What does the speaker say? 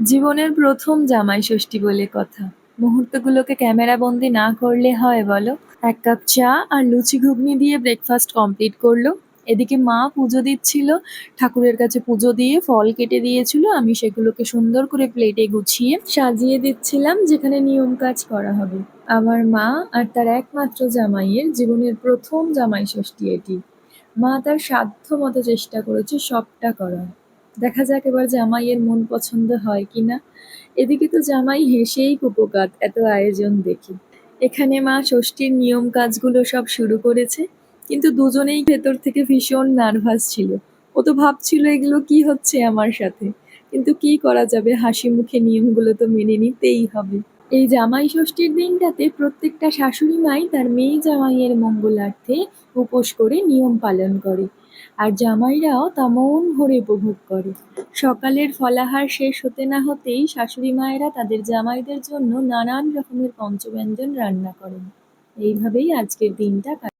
জীবনের প্রথম জামাই ষষ্ঠী বলে কথা। মুহূর্তগুলোকে ক্যামেরাবন্দি না করলে হয় বলো? এক কাপ চা আর লুচি ঘুগনি দিয়ে ব্রেকফাস্ট কমপ্লিট করল। এদিকে মা পুজো দিচ্ছিল, ঠাকুরের কাছে পুজো দিয়ে ফল কেটে দিয়েছিল। আমি সেগুলোকে সুন্দর করে প্লেটে গুছিয়ে সাজিয়ে দিচ্ছিলাম, যেখানে নিয়ম কাজ করা হবে। আমার মা আর তার একমাত্র জামাইয়ের জীবনের প্রথম জামাই ষষ্ঠী এটি। মা তার সাধ্য মতো চেষ্টা করেছে সবটা করার। দেখা যাক এবার জামাইয়ের মন পছন্দ হয় কিনা। এদিকে তো জামাই হেসেই কুপোকাত, এত আয়োজন দেখি। এখানে মা ষষ্ঠীর নিয়ম কাজগুলো সব শুরু করেছে, কিন্তু দুজনেই ভেতর থেকে ভীষণ নার্ভাস ছিল। ও তো ভাবছিল এগুলো কি হচ্ছে আমার সাথে, কিন্তু কি করা যাবে হাসি মুখে নিয়মগুলো তো মেনে নিতেই হবে। এই জামাই ষষ্ঠীর দিনটাতে প্রত্যেকটা শাশুড়ি মাই তার মেয়ে জামাইয়ের মঙ্গলার্থে উপোস করে নিয়ম পালন করে। আর জামাইরাও তা মন ভরে উপভোগ করে। সকালের ফলাহার শেষ হতে না হতেই শাশুড়ি মায়েরা তাদের জামাইদের জন্য নানান রকমের পঞ্চব্যঞ্জন রান্না করেন। এইভাবেই আজকের দিনটা